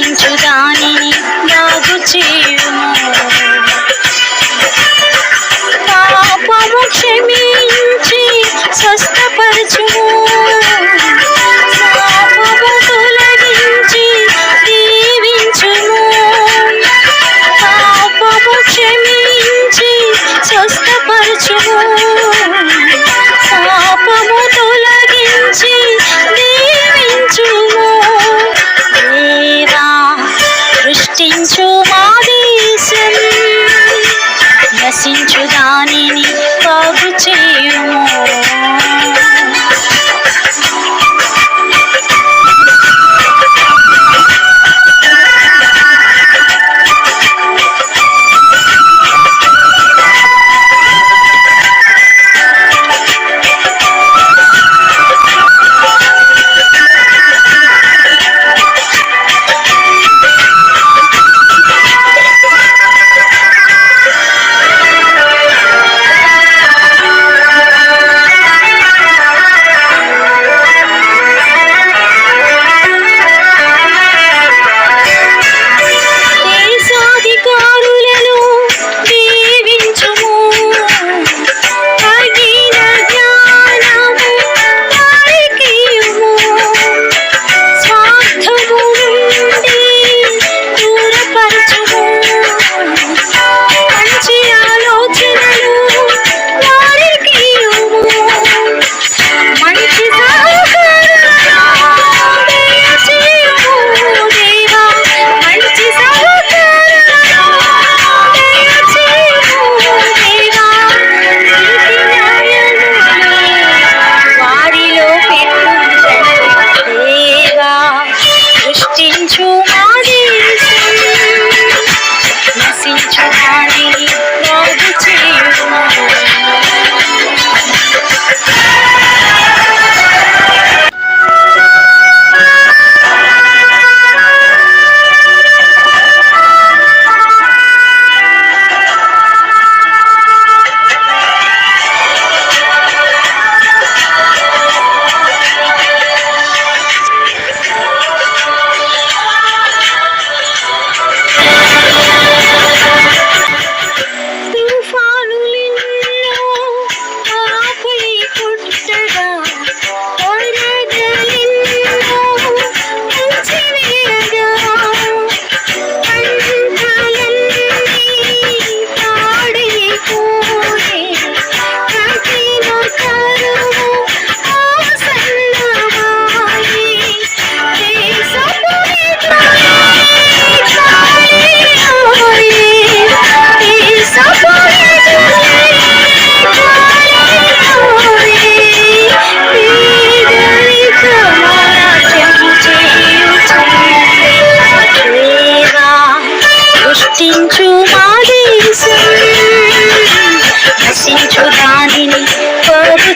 నశించు దానిని బాగు చేయుము. పాపము క్షమించి స్వస్థపరచుము. బాగు చేయుము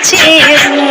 tears.